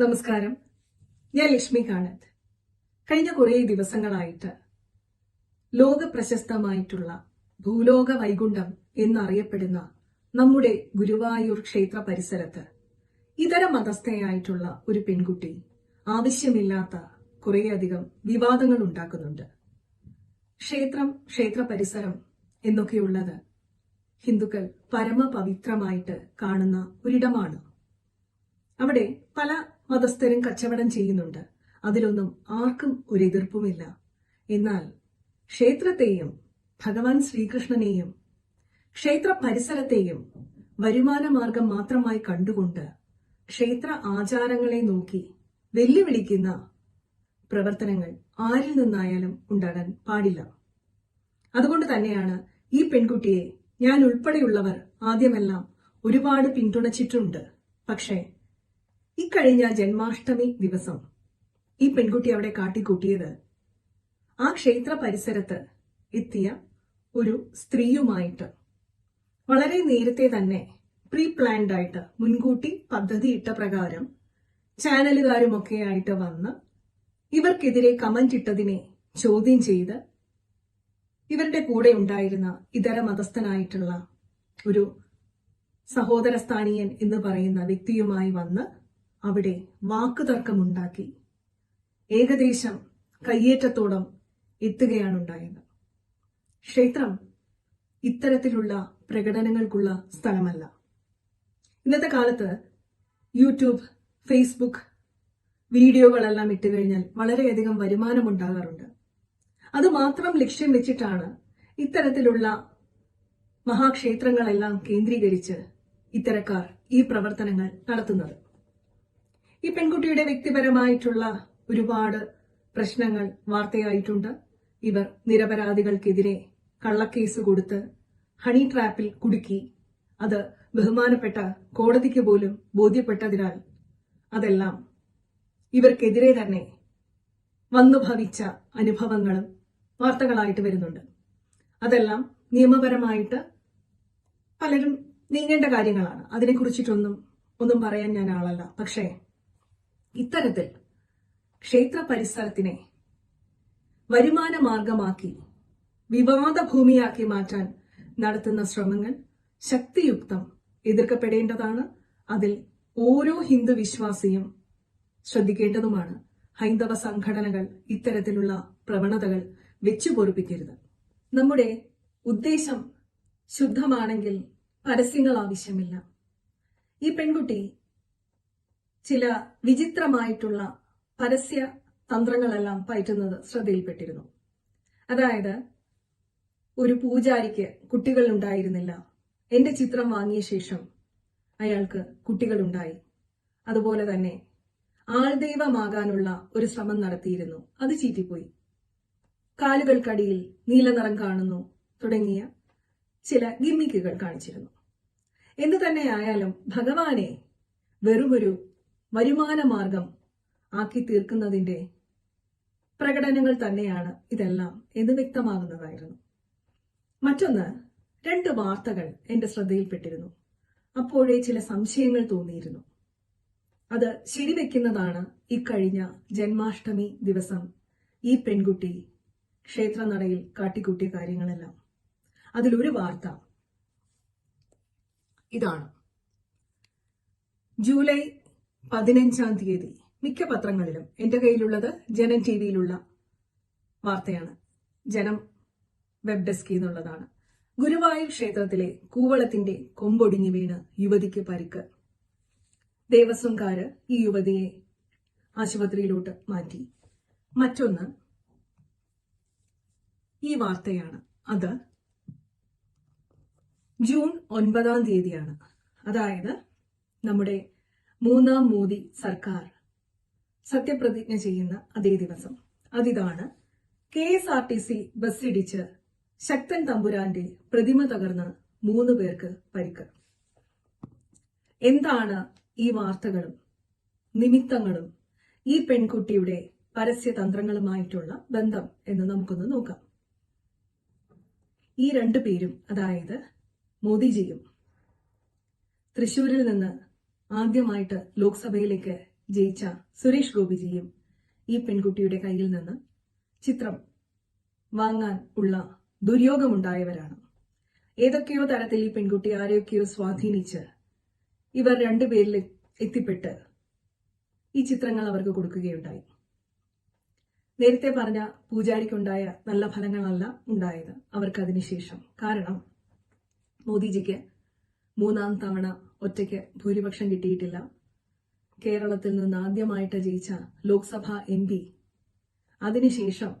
നമസ്കാരം. ഞാൻ ലക്ഷ്മി കാണത്ത്. കഴിഞ്ഞ കുറേ ദിവസങ്ങളായിട്ട് ലോക പ്രശസ്തമായിട്ടുള്ള ഭൂലോക വൈകുണ്ഠം എന്നറിയപ്പെടുന്ന നമ്മുടെ ഗുരുവായൂർ ക്ഷേത്ര പരിസരത്ത് ഇതര മതസ്ഥയായിട്ടുള്ള ഒരു പെൺകുട്ടി ആവശ്യമില്ലാത്ത കുറേയധികം വിവാദങ്ങൾ ഉണ്ടാക്കുന്നുണ്ട്. ക്ഷേത്രം ക്ഷേത്ര പരിസരം എന്നൊക്കെയുള്ളത് ഹിന്ദുക്കൾ പരമപവിത്രമായിട്ട് കാണുന്ന ഒരിടമാണ്. അവിടെ പല മതസ്ഥരും കച്ചവടം ചെയ്യുന്നുണ്ട്. അതിലൊന്നും ആർക്കും ഒരു എതിർപ്പുമില്ല. എന്നാൽ ക്ഷേത്രത്തെയും ഭഗവാൻ ശ്രീകൃഷ്ണനെയും ക്ഷേത്ര പരിസരത്തെയും വരുമാന മാർഗം മാത്രമായി കണ്ടുകൊണ്ട് ക്ഷേത്ര ആചാരങ്ങളെ നോക്കി വെല്ലുവിളിക്കുന്ന പ്രവർത്തനങ്ങൾ ആരിൽ നിന്നായാലും ഉണ്ടാകാൻ പാടില്ല. അതുകൊണ്ട് തന്നെയാണ് ഈ പെൺകുട്ടിയെ ഞാൻ ഉൾപ്പെടെയുള്ളവർ ആദ്യമെല്ലാം ഒരുപാട് പിന്തുണച്ചിട്ടുണ്ട്. പക്ഷേ ഇക്കഴിഞ്ഞ ജന്മാഷ്ടമി ദിവസം ഈ പെൺകുട്ടി അവിടെ കാട്ടിക്കൂട്ടിയത് ആ ക്ഷേത്ര പരിസരത്ത് എത്തിയ ഒരു സ്ത്രീയുമായിട്ട് വളരെ നേരത്തെ തന്നെ പ്രീ പ്ലാൻഡ് ആയിട്ട് മുൻകൂട്ടി പദ്ധതിയിട്ട പ്രകാരം ചാനലുകാരുമൊക്കെ ആയിട്ട് വന്ന് ഇവർക്കെതിരെ കമന്റ് ഇട്ടതിനെ ചോദ്യം ചെയ്ത് ഇവരുടെ കൂടെ ഉണ്ടായിരുന്ന ഇതര മതസ്ഥനായിട്ടുള്ള ഒരു സഹോദര സ്ഥാനീയൻ എന്ന് പറയുന്ന വ്യക്തിയുമായി വന്ന് അവിടെ വാക്കുതർക്കമുണ്ടാക്കി. ഏകദേശം കയ്യേറ്റത്തോളം എത്തുകയാണ് ഉണ്ടായത് ക്ഷേത്രം ഇത്തരത്തിലുള്ള പ്രകടനങ്ങൾക്കുള്ള സ്ഥലമല്ല. ഇന്നത്തെ കാലത്ത് യൂട്യൂബ് ഫേസ്ബുക്ക് വീഡിയോകളെല്ലാം ഇട്ട് കഴിഞ്ഞാൽ വളരെയധികം വരുമാനം ഉണ്ടാകാറുണ്ട് അത് മാത്രം ലക്ഷ്യം വെച്ചിട്ടാണ് ഇത്തരത്തിലുള്ള മഹാക്ഷേത്രങ്ങളെല്ലാം കേന്ദ്രീകരിച്ച് ഇത്തരക്കാർ ഈ പ്രവർത്തനങ്ങൾ നടത്തുന്നത്. ഈ പെൺകുട്ടിയുടെ വ്യക്തിപരമായിട്ടുള്ള ഒരുപാട് പ്രശ്നങ്ങൾ വാർത്തയായിട്ടുണ്ട്. ഇവർ നിരപരാധികൾക്കെതിരെ കള്ളക്കേസ് കൊടുത്ത് ഹണി ട്രാപ്പിൽ കുടുക്കി. അത് ബഹുമാനപ്പെട്ട കോടതിക്ക് പോലും ബോധ്യപ്പെട്ടതിനാൽ അതെല്ലാം ഇവർക്കെതിരെ തന്നെ വന്നു ഭവിച്ച അനുഭവങ്ങളും വാർത്തകളായിട്ട് വരുന്നുണ്ട്. അതെല്ലാം നിയമപരമായിട്ട് പലരും നീങ്ങേണ്ട കാര്യങ്ങളാണ്. അതിനെക്കുറിച്ചിട്ടൊന്നും ഒന്നും പറയാൻ ഞാൻ ആളല്ല. പക്ഷേ ഇത്തരത്തിൽ ക്ഷേത്ര പരിസരത്തിനെ വരുമാന മാർഗമാക്കി വിവാദ ഭൂമിയാക്കി മാറ്റാൻ നടത്തുന്ന ശ്രമങ്ങൾ ശക്തിയുക്തം എതിർക്കപ്പെടേണ്ടതാണ്. അതിൽ ഓരോ ഹിന്ദു വിശ്വാസിയും ശ്രദ്ധിക്കേണ്ടതുമാണ് ഹൈന്ദവ സംഘടനകൾ ഇത്തരത്തിലുള്ള പ്രവണതകൾ വെച്ചു പൊറുപ്പിക്കരുത് നമ്മുടെ ഉദ്ദേശം ശുദ്ധമാണെങ്കിൽ പരസ്യങ്ങൾ ആവശ്യമില്ല. ഈ പെൺകുട്ടി ചില വിചിത്രമായിട്ടുള്ള പരസ്യ തന്ത്രങ്ങളെല്ലാം പയറ്റുന്നത് ശ്രദ്ധയിൽപ്പെട്ടിരുന്നു. അതായത് ഒരു പൂജാരിക്ക് കുട്ടികൾ ഉണ്ടായിരുന്നില്ല എന്റെ ചിത്രം വാങ്ങിയ ശേഷം അയാൾക്ക് കുട്ടികളുണ്ടായി. അതുപോലെ തന്നെ ആൾദൈവമാകാനുള്ള ഒരു ശ്രമം നടത്തിയിരുന്നു. അത് ചീറ്റിപ്പോയി. കാലുകൾക്കടിയിൽ നീലനിറം കാണുന്നു തുടങ്ങിയ ചില ഗിമ്മിക്കുകൾ കാണിച്ചിരുന്നു. എന്തു തന്നെയായാലും ഭഗവാനെ വെറുമൊരു വരുമാന മാർഗം ആക്കി തീർക്കുന്നതിന്റെ പ്രകടനങ്ങൾ തന്നെയാണ് ഇതെല്ലാം എന്ന് വ്യക്തമാകുന്നതായിരുന്നു. മറ്റൊന്ന് രണ്ട് വാർത്തകൾ എന്റെ ശ്രദ്ധയിൽപ്പെട്ടിരുന്നു. അപ്പോഴേ ചില സംശയങ്ങൾ തോന്നിയിരുന്നു. അത് ശരിവെക്കുന്നതാണ് ഇക്കഴിഞ്ഞ ജന്മാഷ്ടമി ദിവസം ഈ പെൺകുട്ടി ക്ഷേത്രനടയിൽ കാട്ടിക്കൂട്ടിയ കാര്യങ്ങളെല്ലാം. അതിലൊരു വാർത്ത ഇതാണ്. ജൂലൈ പതിനഞ്ചാം തീയതി മിക്ക പത്രങ്ങളിലും എന്റെ കയ്യിലുള്ളത് ജനം ടി വിയിലുള്ള വാർത്തയാണ്. ജനം വെബ് ഡെസ്കി എന്നുള്ളതാണ്. ഗുരുവായൂർ ക്ഷേത്രത്തിലെ കൂവളത്തിന്റെ കൊമ്പൊടിഞ്ഞു വീണ് യുവതിക്ക് പരിക്ക്. ദേവസ്വംകാര് ഈ യുവതിയെ ആശുപത്രിയിലോട്ട് മാറ്റി. മറ്റൊന്ന് ഈ വാർത്തയാണ്. അത് ജൂൺ ഒൻപതാം തീയതിയാണ്. അതായത് നമ്മുടെ മൂന്നാം മോദി സർക്കാർ. സത്യപ്രതിജ്ഞ ചെയ്യുന്ന അതേ ദിവസം. അതിതാണ് K S R T C ബസ്സിടിച്ച് Sakthan തമ്പുരാന്റെ പ്രതിമ തകർന്ന് മൂന്ന് പേർക്ക് പരിക്ക്. എന്താണ് ഈ വാർത്തകളും നിമിത്തങ്ങളും? ഈ പെൺകുട്ടിയുടെ പരസ്യതന്ത്രങ്ങളുമായിട്ടുള്ള ബന്ധം എന്ന് നമുക്കൊന്ന് നോക്കാം. ഈ രണ്ടു പേരും അതായത് മോദിജിയും തൃശൂരിൽ നിന്ന് ആദ്യമായിട്ട് ലോക്സഭയിലേക്ക് ജയിച്ച സുരേഷ് ഗോപിജിയും ഈ പെൺകുട്ടിയുടെ കയ്യിൽ നിന്ന് ചിത്രം വാങ്ങാൻ ഉള്ള ദുര്യോഗമുണ്ടായവരാണ്. ഏതൊക്കെയോ തരത്തിൽ ഈ പെൺകുട്ടി ആരെയൊക്കെയോ സ്വാധീനിച്ച് ഇവർ രണ്ടുപേരിൽ എത്തിപ്പെട്ട് ഈ ചിത്രങ്ങൾ അവർക്ക് കൊടുക്കുകയുണ്ടായി. നേരത്തെ പറഞ്ഞ പൂജാരിക്കുണ്ടായ നല്ല ഫലങ്ങളല്ല ഉണ്ടായത് അവർക്ക് അതിനുശേഷം കാരണം മോദിജിക്ക് മൂന്നാം തവണ ഒറ്റയ്ക്ക് ഭൂരിപക്ഷം കിട്ടിയിട്ടില്ല. കേരളത്തിൽ നിന്ന് ആദ്യമായിട്ട് ജയിച്ച ലോക്സഭ എം പി. അതിനുശേഷം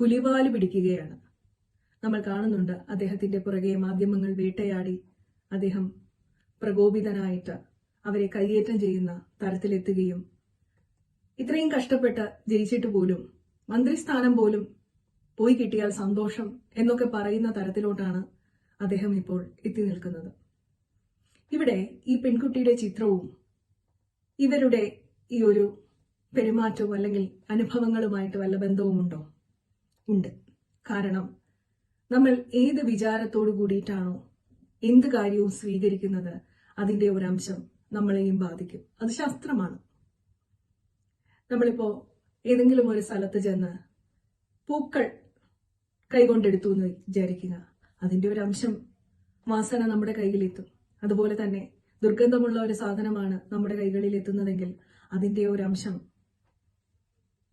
പുലിവാൽ പിടിക്കുകയാണ്. നമ്മൾ കാണുന്നുണ്ട് അദ്ദേഹത്തിന്റെ പുറകെ മാധ്യമങ്ങൾ വേട്ടയാടി അദ്ദേഹം പ്രകോപിതനായിട്ട് അവരെ കയ്യേറ്റം ചെയ്യുന്ന തരത്തിലെത്തുകയും ഇത്രയും കഷ്ടപ്പെട്ട് ജയിച്ചിട്ട് പോലും മന്ത്രിസ്ഥാനം പോലും പോയി കിട്ടിയാൽ സന്തോഷം എന്നൊക്കെ പറയുന്ന തരത്തിലോട്ടാണ് അദ്ദേഹം ഇപ്പോൾ എത്തി നിൽക്കുന്നത്. ഇവിടെ ഈ പെൺകുട്ടിയുടെ ചിത്രവും ഇവരുടെ ഈ ഒരു പെരുമാറ്റവും അല്ലെങ്കിൽ അനുഭവങ്ങളുമായിട്ട് വല്ല ബന്ധവുമുണ്ടോ? ഉണ്ട്. കാരണം നമ്മൾ ഏത് വിചാരത്തോടു കൂടിയിട്ടാണോ എന്ത് കാര്യവും സ്വീകരിക്കുന്നത് അതിന്റെ ഒരു അംശം നമ്മളെയും ബാധിക്കും. അത് ശാസ്ത്രമാണ്. നമ്മളിപ്പോ ഏതെങ്കിലും ഒരു സ്ഥലത്ത് ചെന്ന് പൂക്കൾ കൈകൊണ്ടെടുത്തു എന്ന് വിചാരിക്കുക അതിന്റെ ഒരു അംശം വാസന നമ്മുടെ കയ്യിലെത്തും. അതുപോലെ തന്നെ ദുർഗന്ധമുള്ള ഒരു സാധനമാണ് നമ്മുടെ കൈകളിൽ എത്തുന്നതെങ്കിൽ അതിന്റെ ഒരു അംശം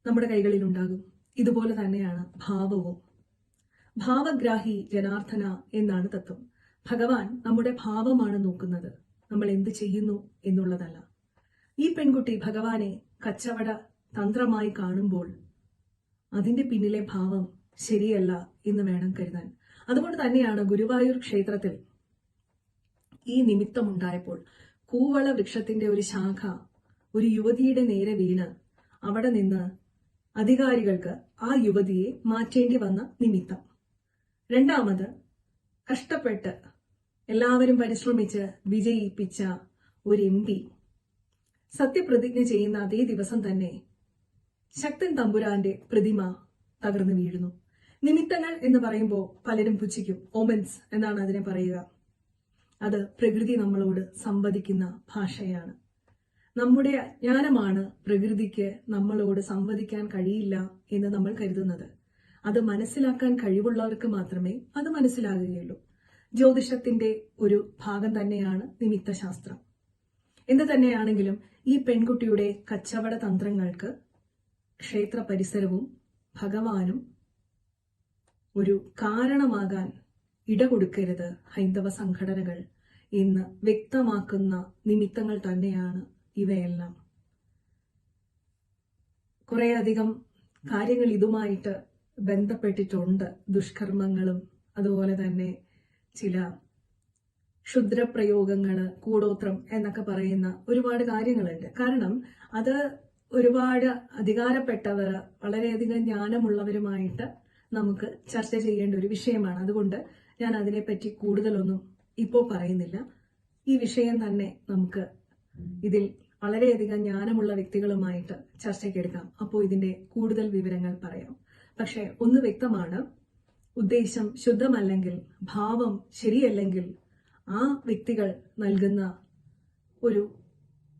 നമ്മുടെ കൈകളിൽ ഉണ്ടാകും. ഇതുപോലെ തന്നെയാണ് ഭാവവും. ഭാവഗ്രാഹി ജനാർദ്ദന എന്നാണ് തത്വം. ഭഗവാൻ നമ്മുടെ ഭാവമാണ് നോക്കുന്നത്. നമ്മൾ എന്ത് ചെയ്യുന്നു എന്നുള്ളതല്ല. ഈ പെൺകുട്ടി ഭഗവാനെ കച്ചവട തന്ത്രമായി കാണുമ്പോൾ അതിന്റെ പിന്നിലെ ഭാവം ശരിയല്ല എന്ന് വേണം കരുതാൻ. അതുകൊണ്ട് തന്നെയാണ് ഗുരുവായൂർ ക്ഷേത്രത്തിൽ ഈ നിമിത്തമുണ്ടായപ്പോൾ കൂവള വൃക്ഷത്തിന്റെ ഒരു ശാഖ ഒരു യുവതിയുടെ നേരെ വീണ് അവിടെ നിന്ന് അധികാരികൾക്ക് ആ യുവതിയെ മാറ്റേണ്ടി വന്ന നിമിത്തം. രണ്ടാമത് കഷ്ടപ്പെട്ട് എല്ലാവരും പരിശ്രമിച്ച് വിജയിപ്പിച്ച ഒരു എം പി. സത്യപ്രതിജ്ഞ ചെയ്യുന്ന അതേ ദിവസം തന്നെ ശക്തൻ തമ്പുരാന്റെ പ്രതിമ തകർന്നു വീഴുന്നു. നിമിത്തങ്ങൾ എന്ന് പറയുമ്പോൾ പലരും പുച്ഛിക്കും ഓമൻസ് എന്നാണ് അതിനെ പറയുക. അത് പ്രകൃതി നമ്മളോട് സംവദിക്കുന്ന ഭാഷയാണ്. നമ്മുടെ അജ്ഞാനമാണ് പ്രകൃതിക്ക് നമ്മളോട് സംവദിക്കാൻ കഴിയില്ല എന്ന് നമ്മൾ കരുതുന്നത്. അത് മനസ്സിലാക്കാൻ കഴിവുള്ളവർക്ക് മാത്രമേ അത് മനസ്സിലാകുകയുള്ളൂ. ജ്യോതിഷത്തിന്റെ ഒരു ഭാഗം തന്നെയാണ് നിമിത്തശാസ്ത്രം. എന്ത് തന്നെയാണെങ്കിലും ഈ പെൺകുട്ടിയുടെ കച്ചവട തന്ത്രങ്ങൾക്ക് ക്ഷേത്ര പരിസരവും ഭഗവാനും ഒരു കാരണമാകാൻ ഇടകൊടുക്കരുത് ഹൈന്ദവ സംഘടനകൾ എന്ന് വ്യക്തമാക്കുന്ന നിമിത്തങ്ങൾ തന്നെയാണ് ഇവയെല്ലാം. കുറേയധികം കാര്യങ്ങൾ ഇതുമായിട്ട് ബന്ധപ്പെട്ടിട്ടുണ്ട്. ദുഷ്കർമ്മങ്ങളും അതുപോലെ തന്നെ ചില ക്ഷുദ്രപ്രയോഗങ്ങൾ കൂടോത്രം എന്നൊക്കെ പറയുന്ന ഒരുപാട് കാര്യങ്ങളുണ്ട്. കാരണം അത് ഒരുപാട് അധികാരപ്പെട്ടവർ വളരെയധികം ജ്ഞാനമുള്ളവരുമായിട്ട് നമുക്ക് ചർച്ച ചെയ്യേണ്ട ഒരു വിഷയമാണ്. അതുകൊണ്ട് ഞാൻ അതിനെപ്പറ്റി കൂടുതലൊന്നും ഇപ്പോൾ പറയുന്നില്ല. ഈ വിഷയം തന്നെ നമുക്ക് ഇതിൽ വളരെയധികം ജ്ഞാനമുള്ള വ്യക്തികളുമായിട്ട് ചർച്ചയ്ക്കെടുക്കാം. അപ്പോൾ ഇതിന്റെ കൂടുതൽ വിവരങ്ങൾ പറയാം. പക്ഷേ ഒന്ന് വ്യക്തമാണ്. ഉദ്ദേശം ശുദ്ധമല്ലെങ്കിൽ ഭാവം ശരിയല്ലെങ്കിൽ ആ വ്യക്തികൾ നൽകുന്ന ഒരു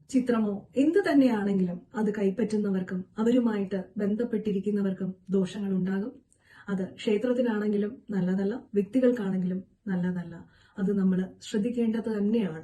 ചിത്രമോ എന്ത് തന്നെയാണെങ്കിലും അത് കൈപ്പറ്റുന്നവർക്കും അവരുമായിട്ട് ബന്ധപ്പെട്ടിരിക്കുന്നവർക്കും ദോഷങ്ങൾ ഉണ്ടാകും അത് ക്ഷേത്രത്തിനാണെങ്കിലും നല്ലതല്ല വ്യക്തികൾക്കാണെങ്കിലും നല്ലതല്ല അത് നമ്മൾ ശ്രദ്ധിക്കേണ്ടത് തന്നെയാണ്.